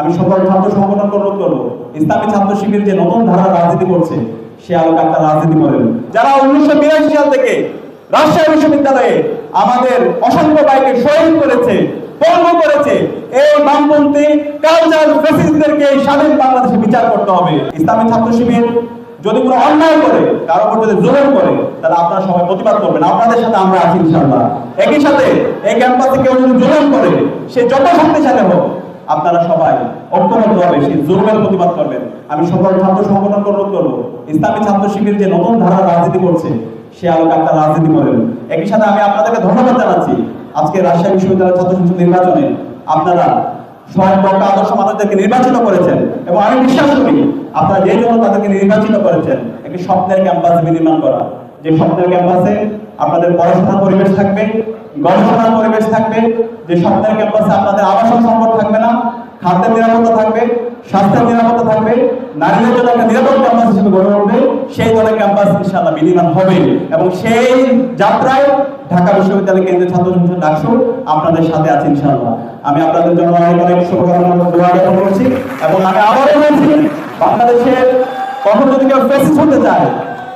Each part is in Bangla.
আমি সকল ছাত্র সংগঠনকে অনুরোধ করব? ইসলামী ছাত্র শিবির যে নতুন ধারা রাজনীতি করছে, সে আলোকে আপনারা রাজনীতি করেন। যারা উনিশশো বিরাশি সাল থেকে রাজশাহী বিশ্ববিদ্যালয়ে আমাদের অসংখ্য ভাইকে শহীদ করেছে করেছে, এই বামপন্থী কালচার স্বাধীন বাংলাদেশে বিচার করতে হবে। ইসলামী ছাত্র শিবির যদি কোনো অন্যায় করে, কারও উপর যদি জুলুম করে, তাহলে আপনারা সবাই প্রতিবাদ করবেন। আপনাদের সাথে আমরা আছি একই সাথে এই ক্যাম্পাসে কেউ যদি জুলুম করে, সে যত শক্তিশালী হোক আপনারা সবাই ঐক্যবদ্ধভাবে সেই জুলুমের প্রতিবাদ করবেন। আমি সকল ছাত্র সংগঠনকে অনুরোধ করব, ইসলামী ছাত্র শিবির যে নতুন ধারা রাজনীতি করছে, সে আলোকে আপনারা রাজনীতি করেন। একই সাথে আমি আপনাদেরকে ধন্যবাদ জানাচ্ছি। আজকে রাজশাহী বিশ্ববিদ্যালয় ছাত্র সংসদ নির্বাচনে আপনারা আদর্শ মানুষদেরকে নির্বাচিত করেছেন এবং আমি বিশ্বাস করি আপনারা যে জন্য তাদেরকে নির্বাচিত করেছেন, একটি স্বপ্নের ক্যাম্পাস বিনির্মাণ করা। যে স্বপ্নের ক্যাম্পাসে আপনাদের পড়াশোনার পরিবেশ থাকবে, গবেষণার পরিবেশ থাকবে, যে স্বপ্নের ক্যাম্পাসে আপনাদের আবাসন না খাদ্যের নিরাপত্তা থাকবে, স্বাস্থ্যের নিরাপত্তা থাকবে, নারীদের জন্য একটা নিরাপদ ক্যাম্পাস হিসেবে গড়ে উঠবে, সেই ধরনের ক্যাম্পাস ইনশাআল্লাহ বিনির্মাণ হবে। এবং সেই যাত্রায় ঢাকা বিশ্ববিদ্যালয় কেন্দ্রীয় ছাত্র সংসদ ডাকসু, আপনাদের সাথে আছে ইনশাআল্লাহ। আমি আপনাদের জন্য অনেক অনেক শুভকামনা দোয়া জ্ঞাপন করছি এবং আমি আবারও বলছি, বাংলাদেশের কখন যদি কেউ ফেসিস হতে চায়,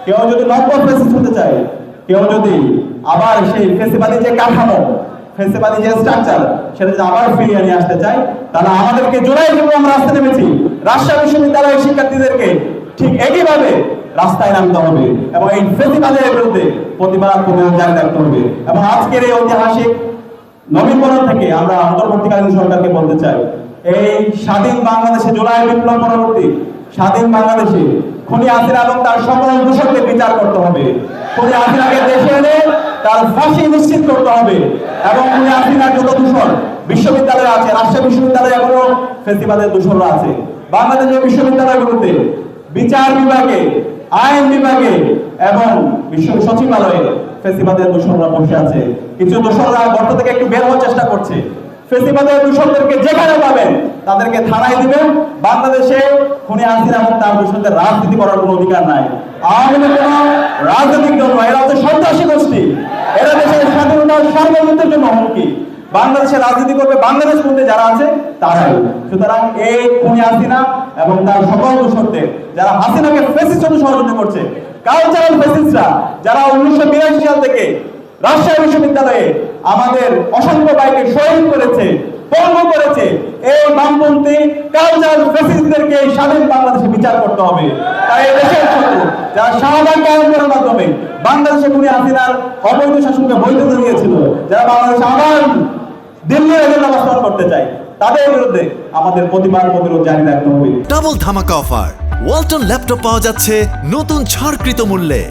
কেউ যদি নব্য ফেসিস হতে চায়, কেউ যদি আবার সেই ফেসিবাদী যে কাঠামো ফেসিবাদী যে স্ট্রাকচার সেটা যদি আবার ফিরিয়ে নিয়ে আসতে চাই, তাহলে আমাদেরকে জোড়াই আমরা রাস্তায় নেমেছি। রাজশাহী বিশ্ববিদ্যালয়ের শিক্ষার্থীদেরকে ঠিক একইভাবে রাস্তায় নামতে হবে এবং এই বিরুদ্ধে প্রতিবাদ প্রতিরোধ জারি রাখতে হবে। এবং আজকের এই ঐতিহাসিক নবীকরণ থেকে আমরা অন্তর্বর্তীকালীন সরকারকে বলতে চাই, এই স্বাধীন বাংলাদেশে জুলাই বিপ্লব পরবর্তী স্বাধীন বাংলাদেশে খুনি হাসিনা এবং তার সকল দূষণকে বিচার করতে হবে। দেশে এনে তার ফাঁসি নিশ্চিত করতে হবে। এবং খুনি হাসিনার যত দূষণ। বিশ্ববিদ্যালয়ে আছে রাজশাহী বিশ্ববিদ্যালয়ে এখনও ফেস্টিভ্যালের দূষণরা আছে। বাংলাদেশের বিশ্ববিদ্যালয়গুলোতে বিচার বিভাগে, আইন বিভাগে এবং বিশ্ব সচিবালয়ে ফেস্টিভ্যালের দূষণরা বসে আছে। কিছু দূষণরা গর্ত থেকে একটু বের হওয়ার চেষ্টা করছে। ফেস্টিভ্যালের দূষণদেরকে যেখানে পাবেন তাদেরকে থানায় দিবেন। বাংলাদেশে খুনি হাসিনা এবং তার দূষণদের রাজনীতি করার কোনো অধিকার নাই। আওয়ামী কোনো রাজনৈতিক দল নয়, এরা হচ্ছে সন্ত্রাসী গোষ্ঠী। এরা দেশের স্বাধীনতা সার্বভৌমত্বের জন্য হুমকি। বাংলাদেশে রাজনীতি করবে বাংলাদেশ মধ্যে যারা আছে, তারাই। সুতরাং এই খুনি হাসিনা এবং তার সকল দূষণদের যারা হাসিনাকে ফেসিস সহযোগিতা করছে কালচারাল ফেসিসরা যারা উনিশশো বিরাশি সাল থেকে রাজশাহী বিশ্ববিদ্যালয়ে আমাদের অসংখ্য ভাইকে শহীদ করেছে পঙ্গু করেছে। এই বামপন্থী কালচারাল ফেসিসদেরকে স্বাধীন বাংলাদেশে বিচার করতে হবে। তাই দেশের শত্রু যারা শাহবাগ কায়েম করার মাধ্যমে বাংলাদেশে খুনি হাসিনার অবৈধ শাসনকে বৈধ দিয়েছিল যারা বাংলাদেশে আবার দিল্লির এজেন্ডা বাস্তবায়ন করতে চায়, তাদের বিরুদ্ধে আমাদের প্রতিবাদ প্রতিরোধ জারি রাখতে হবে। ডাবল ধামাকা অফার। ওয়ালটন ল্যাপটপ পাওয়া যাচ্ছে নতুন ছাড়কৃত মূল্যে।